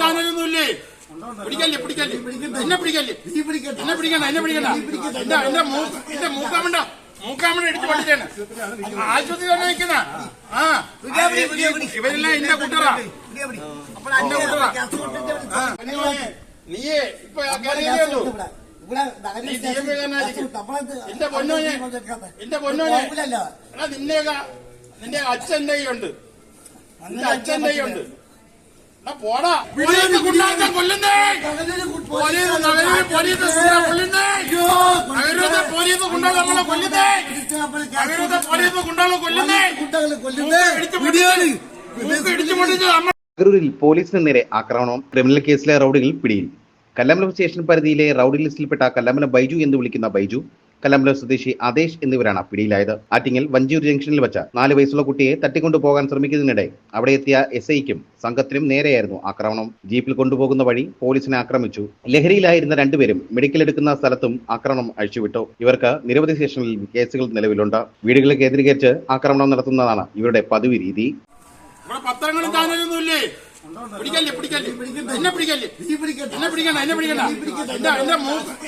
ചാനലൊന്നും ഇല്ലേ പിടിക്കല്ലേ പിടിക്കല്ലേ? എന്നെ പിടിക്കല്ലേ? എന്നെ പിടിക്കണ്ട എന്നെ പിടിക്കണ്ട. എന്റെ എന്റെ എന്റെ മൂക്കാമണ്ട മൂക്കാമണ്ട എടുത്ത് പഠിച്ചാണ് ആശുപത്രി തന്നെ നിൽക്കുന്ന. ആ. ഇവരെല്ലാം എന്റെ കുട്ടറാ എന്റെ കുട്ടറാ നീയേ ഇപ്പൊ. എന്റെ പൊന്നോനെ എന്റെ പൊന്നോനെ നിന്റെയൊക്കെ നിന്റെ അച്ഛൻ ഉണ്ട് നിന്റെ അച്ഛൻ ഉണ്ട് പോടാ. കൊല്ലുന്നേ. പോലീസ് കൊല്ലുന്നേ. പോലീസ് കൊല്ലുന്നേ. കൊല്ലുന്നേ. പോലീസിന് നേരെ ആക്രമണം. ക്രിമിനൽ കേസിലെ റൌഡികൾ പിടിയിൽ. കല്ലമ്പലം സ്റ്റേഷൻ പരിധിയിലെ റൌഡി ലിസ്റ്റിൽപ്പെട്ട കല്ലമ്പലം ബൈജു എന്ന് വിളിക്കുന്ന ബൈജു കല്ലമ്പലം സ്വദേശി ആദേശ് എന്നിവരാണ് പിടിയിലായത്. ആറ്റിങ്ങൽ വഞ്ചിയൂർ ജംഗ്ഷനിൽ വെച്ച നാല് വയസ്സുള്ള കുട്ടിയെ തട്ടിക്കൊണ്ടു പോകാൻ ശ്രമിക്കുന്നതിനിടെ അവിടെ എത്തിയ എസ് ഐക്കും സംഘത്തിനും നേരെയായിരുന്നു ആക്രമണം. ജീപ്പിൽ കൊണ്ടുപോകുന്ന വഴി പോലീസിനെ ആക്രമിച്ചു. ലഹരിയിലായിരുന്ന രണ്ടുപേരും മെഡിക്കൽ എടുക്കുന്ന സ്ഥലത്തും ആക്രമണം അഴിച്ചുവിട്ടു. ഇവർക്ക് നിരവധി സ്റ്റേഷനിൽ കേസുകൾ നിലവിലുണ്ട്. വീടുകളെ കേന്ദ്രീകരിച്ച് ആക്രമണം നടത്തുന്നതാണ് ഇവരുടെ പതിവ് രീതി. പിടിക്കല്ലേ പിടിക്കല്ലേ പിടിക്കല്ലേ? എന്നെ പിടിക്കല്ലേ? എന്നെ പിടിക്കണ്ട എന്നെ പിടിക്കണ്ട.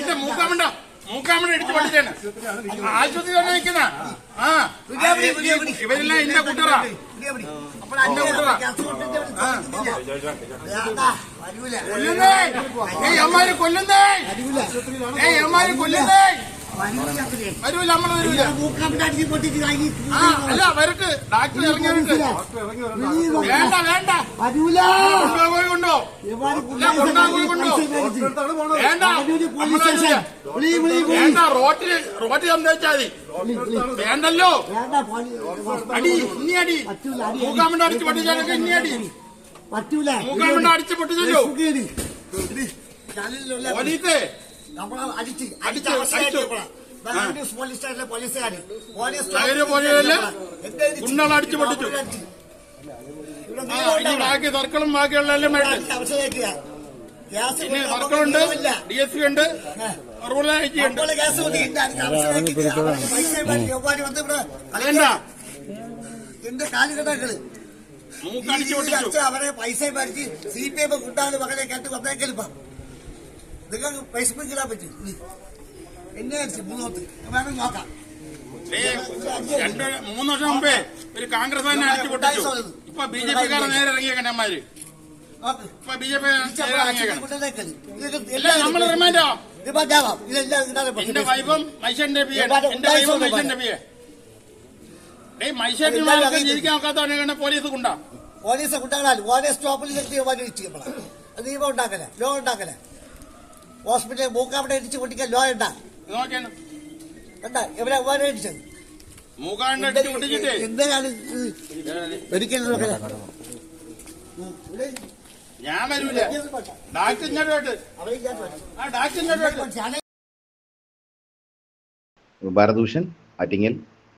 എന്റെ മൂക്കാമണ്ട മൂക്കാമണ്ട ഇടിച്ച് പഠിച്ചാണ് ആശുപത്രി തന്നെ നിൽക്കുന്ന ആ ഇവരെല്ലാം എന്റെ കുട്ടറാ കൊല്ലുന്നേ ഏയ് അമ്മാര് കൊല്ലുന്നേ ഏയ് അമ്മാര് കൊല്ലുന്നേ വരൂല. നമ്മൾ വരൂല. ആ അല്ല വരട്ട് ഡാക്ടർ ഇറങ്ങിയവരുണ്ട് വേണ്ട വേണ്ട. കൊണ്ടോ? ഇല്ല, കൊണ്ടുപോയി കൊണ്ടോ? വേണ്ട. വരൂല. വേണ്ട റോട്ടിൽ റോട്ടിൽ സംസാരിച്ചാ മതി. വേണ്ടല്ലോ. അടി ഇനി അടി. മൂക്കാമണ്ട അടിച്ച് പൊട്ടിച്ചാലൊക്കെ ഇനി അടി. പറ്റൂല. മൂക്കാമണ്ട അടിച്ച് പൊട്ടിച്ചല്ലോ. പോലീസേ. നമ്മളെ അടിച്ച് അടിച്ച്. ബംഗളൂരു പോലീസ് സ്റ്റേഷനിലെ പോലീസുകാര്. പോലീസ് അടിച്ച് പൊട്ടിച്ചു. ബാക്കി സർക്കിളും ബാക്കിയുള്ള എല്ലാം കൊണ്ട് സർക്കിളുണ്ട്. ഡി എസ് പി ഉണ്ട് റൂറൽ ഐ ജി ഉണ്ട്. എന്റെ അച്ഛൻ അവരെ പൈസ മേടിച്ച് സി പി എം കൂട്ടാതെ മകനെ കേട്ട് വന്നേക്കലിപ്പം നിങ്ങൾക്ക് പൈസ ഇടാൻ പറ്റും. എന്നെ അടിച്ച് മൂന്നോത്ത് വേണം നോക്കാം. രണ്ട് മൂന്ന് വർഷം മുമ്പേ ഒരു കോൺഗ്രസ് തന്നെ അടിച്ചു പൊട്ടിച്ചു. ഇപ്പൊ ബി ജെ നേരെ ഇറങ്ങിയ കണ്ണന്മാര്. ഇപ്പൊ ബി ജെ പി ഇല്ല നമ്മൾ റിമാൻഡോ? എന്റെ. വൈഫും മൈഷന്റെ പി ഒരുപാട് എന്റെ വൈഫും മൈഷന്റെ പി ഏയ് മൈഷന്മാർക്ക് ജീവിക്കാൻ ഒക്കാത്തവനെ പോലീസ് കൊണ്ടാ? പോലീസ് കൊണ്ടാകാൻ ഓരോ സ്റ്റോപ്പിൽ നിർത്തി നമ്മളെ. നിയമം ഉണ്ടാക്കല ലോ ഉണ്ടാക്കല ഹോസ്പിറ്റൽ മൂക്കാവിടെ ഇടിച്ച് പൊട്ടിക്കാൻ ലോ ഉണ്ടാ നോക്കിയാണ്. എന്താ എവിടെ ഓരോ ഇടിച്ചത്? എന്തിനാണ് ഒരിക്കലും ഞാൻ വരൂല. ഡാക്ടർ ഇങ്ങോട്ട് പോയിട്ട് ആ ഡാക്ടർ ഇങ്ങോട്ട് പോയിട്ട് ആറ്റിങ്ങൽ